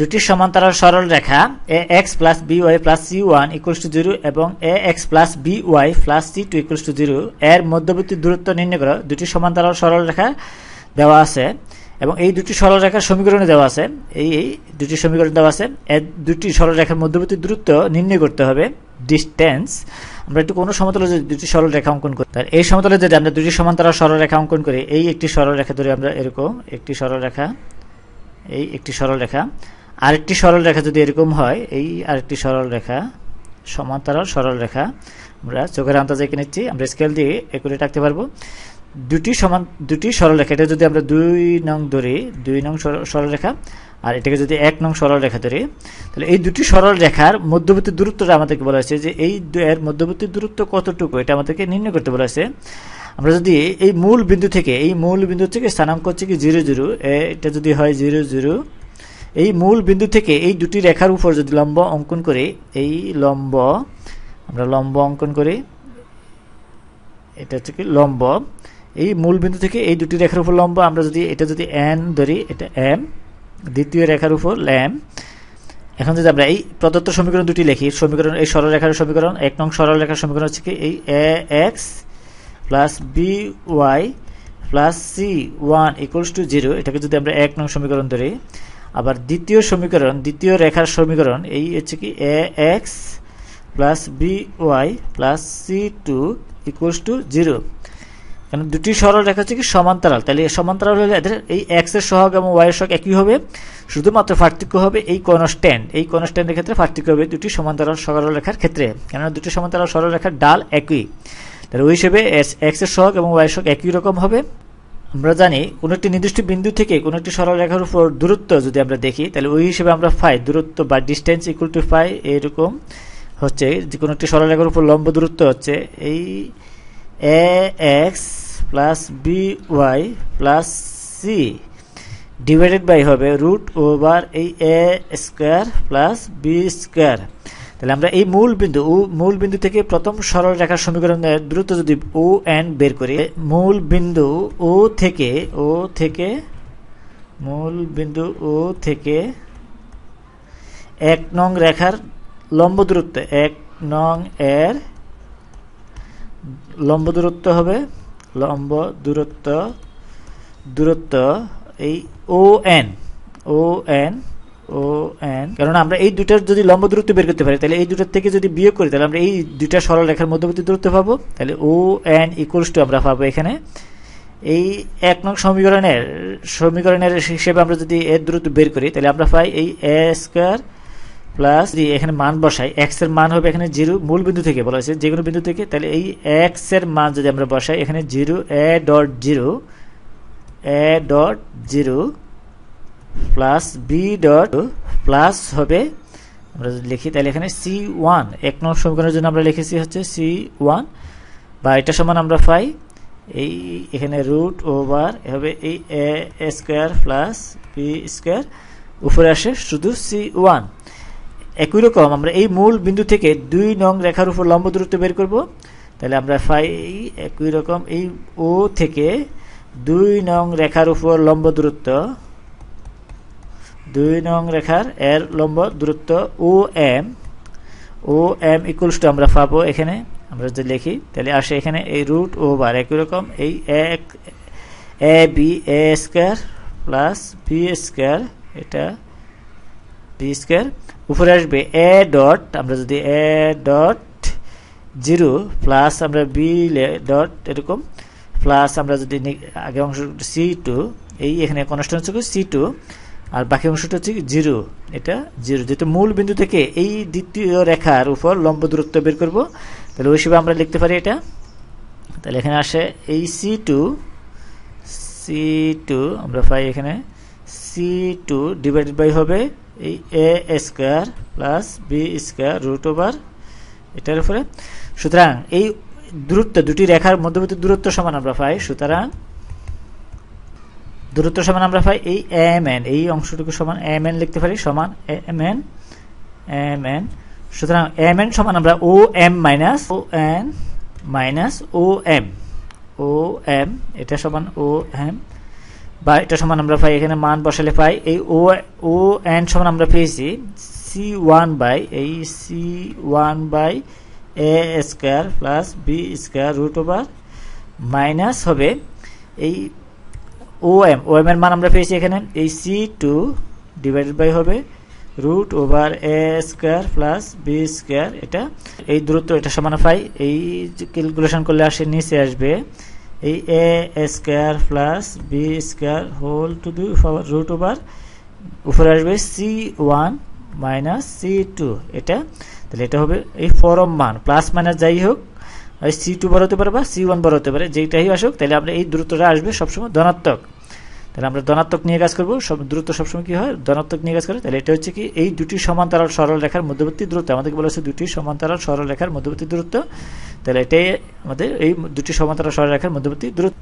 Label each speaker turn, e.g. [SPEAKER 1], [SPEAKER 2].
[SPEAKER 1] দুটি সমান্তরাল সরল রেখা A X plus B Y plus C one equals to zero এবং A X plus B Y plus C two equals to zero এর মধ্যবর্তী দূরত্ব নির্ণয় করো। দুটি সমান্তরাল সরল রেখা দেওয়া আছে এবং এই দুটি সরল রেখার সমীকরণে দেওয়া আছে। এই এই দুটি সমীকরণ দেওয়া আছে। এর দুটি সরল রেখার মধ্যবর্তী দূরত্ব নির্ণয় করতে হবে। ডিস্টেন্স আমরা একটু কোনো সমতলে যদি দুটি সরল রেখা অঙ্কন করি তার এই সমতলে যদি আমরা দুটি সমান্তরাল সরল রেখা অঙ্কন করি, এই একটি সরল রেখা ধরে আমরা এরকম, একটি সরল রেখা, এই একটি সরল রেখা আরেকটি সরল রেখা যদি এরকম হয়, এই আরেকটি সরল রেখা, সমান্তরাল সরল রেখা, আমরা চোখের আন্দাজে এঁকে নিচ্ছি, আমরা স্কেল দিয়ে একুরে রাখতে পারব। দুটি সমান, দুটি সরলরেখা এটা যদি আমরা দুই নং ধরি, দুই নং সরলরেখা আর এটাকে যদি এক নং সরল রেখা ধরি, তাহলে এই দুটি সরল রেখার মধ্যবর্তী দূরত্বটা আমাদেরকে বলা হয়েছে যে এই এর মধ্যবর্তী দূরত্ব কতটুকু, এটা আমাদেরকে নির্ণয় করতে বলা হয়েছে। আমরা যদি এই মূল বিন্দু থেকে, এই মূল বিন্দু থেকে স্থানাঙ্ক হচ্ছে কি জিরো জিরো এটা যদি হয় জিরো জিরো এই মূল বিন্দু থেকে এই দুটি রেখার উপর যদি লম্ব অঙ্কন করে, এই লম্ব, আমরা লম্ব অঙ্কন করি, এটা হচ্ছে কি লম্ব। এই মূল বিন্দু থেকে এই দুটি রেখার উপর লম্ব, আমরা যদি এটা যদি এন ধরি, এটা এম দ্বিতীয় রেখার উপর ল্যাম এখন যদি আমরা এই প্রদত্ত সমীকরণ দুটি লিখি, সমীকরণ, এই সরল রেখার সমীকরণ, এক নং সরল রেখার সমীকরণ হচ্ছে কি এই A X plus B Y plus C one equals to zero এটাকে যদি আমরা এক নং সমীকরণ ধরি আবার দ্বিতীয় সমীকরণ, দ্বিতীয় রেখার সমীকরণ, এই হচ্ছে কি, A, X plus B, Y plus C, two equals to zero. কারণ দুটি সরল রেখা হচ্ছে কি সমান্তরাল। তাহলে সমান্তরাল হলে এদের এই এক্সের সহগ এবং ওয়াই এর সহগ একই হবে। শুধুমাত্র পার্থক্য হবে এই কনস্ট্যান্ট। এই কনস্ট্যান্টের ক্ষেত্রে পার্থক্য হবে দুটি সমান্তরাল সরল রেখার ক্ষেত্রে। কেননা দুটি সমান্তরাল সরল রেখার ডাল একই। তাহলে ওই হিসেবে এক্সের সহগ এবং ওয়াই এর সহগ একই রকম হবে। আমরা জানি কোনো একটি নির্দিষ্ট বিন্দু থেকে কোনো একটি সরল রেখার উপর দূরত্ব যদি আমরা দেখি, তাহলে ওই হিসেবে আমরা ফাই, দূরত্ব বা ডিস্টেন্স ইকুয়াল টু ফাই এরকম হচ্ছে যে কোনো একটি সরল রেখার উপর লম্ব দূরত্ব হচ্ছে এই A X plus B Y plus C divided by হবে রুট ওভার এই A square plus B square তাহলে আমরা এই মূল বিন্দু ও মূল বিন্দু থেকে প্রথম সরল রেখার সমীকরণের দ্রুত যদি ও এন বের করি, মূল বিন্দু ও থেকে ও থেকে, মূল বিন্দু ও থেকে এক নং রেখার লম্ব দূরত্ব, এক নং এর লম্ব দূরত্ব হবে, লম্ব দূরত্ব দূরত্ব এই O N O N O, N. কারণ আমরা এই দুটার যদি লম্ব দূরত্ব বের করতে পারি, তাহলে এই দুটার থেকে যদি বিয়োগ করি, তাহলে আমরা এই দুটা সরল রেখার মধ্যবর্তী দূরত্ব পাবো। তাহলে ও, এন ইকুয়ালস টু আমরা পাবো এখানে। এই এক নং সমীকরণের সমীকরণের হিসেবে আমরা যদি এর দূরত্ব বের করি, তাহলে আমরা পাই এই এ স্কোয়ার প্লাস যদি এখানে মান বসাই। এক্সের মান হবে এখানে জিরো মূল বিন্দু থেকে বলা হয়েছে যে কোনো বিন্দু থেকে। তাহলে এই এক্সের মান যদি আমরা বসাই, এখানে zero A dot zero A dot zero plus B dot plus হবে, আমরা যদি লিখি, তাহলে এখানে সি ওয়ান এক নম্বর সমীকরণের জন্য আমরা লিখেছি হচ্ছে সি ওয়ান বা এটা সমান আমরা পাই, এই এখানে রুট ওভার হবে এই A square plus B square উপরে আসে শুধু সি ওয়ান একই রকম আমরা এই মূল বিন্দু থেকে দুই নং রেখার উপর লম্ব দূরত্ব বের করব, তাহলে আমরা পাই একই রকম এই ও থেকে দুই নং রেখার উপর লম্ব দূরত্ব দুই নং রেখার এর লম্ব দূরত্ব O M O M equals to আমরা পাবো এখানে। আমরা যদি লিখি, তাহলে আসে এখানে এই রুট ওভার একই রকম। এই এক, A, B, A square plus B square এটা বি স্কোয়ার উপরে আসবে এ ডট আমরা যদি এ ডট জিরো প্লাস আমরা বি ডট এরকম প্লাস আমরা যদি আগে অংশ সি টু এই এখানে কনস্ট্যান্ট হচ্ছে সি টু আর বাকি অংশটা হচ্ছে জিরো। এটা জিরো। যেহেতু মূল বিন্দু থেকে এই দ্বিতীয় রেখার উপর লম্ব দূরত্ব বের করব, তাহলে ওই হিসেবে আমরা লিখতে পারি এটা। তাহলে এখানে আসে এই সি টু সি টু আমরা পাই এখানে সি টু ডিভাইডেড বাই হবে এই A square plus B square root over এটার উপরে। সুতরাং এই দূরত্ব, দুটি রেখার মধ্যবর্তী দূরত্ব সমান আমরা পাই। সুতরাং দূরত্ব সমান আমরা পাই এই এম এন এই অংশটুকু সমান এম এন লিখতে পারি, সমান এম এন এম এন সুতরাং এম এন সমান আমরা O M minus O N minus O M O M এটা সমান ও এম বা এটা সমান আমরা পাই, এখানে মান বসালে পাই, এই ও ও এন সমান আমরা পেয়েছি সি ওয়ান বাই এই C one by A square plus B square root over minus হবে, এই ও এম ও এম এর মান আমরা পেয়েছি এখানে। এই সি টু ডিভাইডেড বাই হবে root over A square plus B square এটা এই দূরত্ব, এটা সমান পাই এই ক্যালকুলেশন করলে আসে, নিচে আসবে। এই A square plus B square whole to the root over উপরে আসবে C one minus C two এটা, তাহলে এটা হবে এই ফরম মান প্লাস মাইনাস যাই হোক ওই সি টু বড় হতে পারে বা সি ওয়ান বড় হতে পারে যেটাই আসুক তাহলে আমরা এই দূরত্বটা আসবে সবসময় ধনাত্মক। তাহলে আমরা ধনাত্মক নিয়ে কাজ করব, সব দূরত্ব সবসময় কী হয়? ধনাত্মক নিয়ে কাজ করে। তাহলে এটা হচ্ছে কি, এই দুটি সমান্তরাল সরল রেখার মধ্যবর্তী দূরত্ব। আমাদেরকে বলা হচ্ছে দুটি সমান্তরাল সরল রেখার মধ্যবর্তী দূরত্ব। তাহলে এটাই আমাদের এই দুটি সমান্তরাল সরল রেখার মধ্যবর্তী দূরত্ব।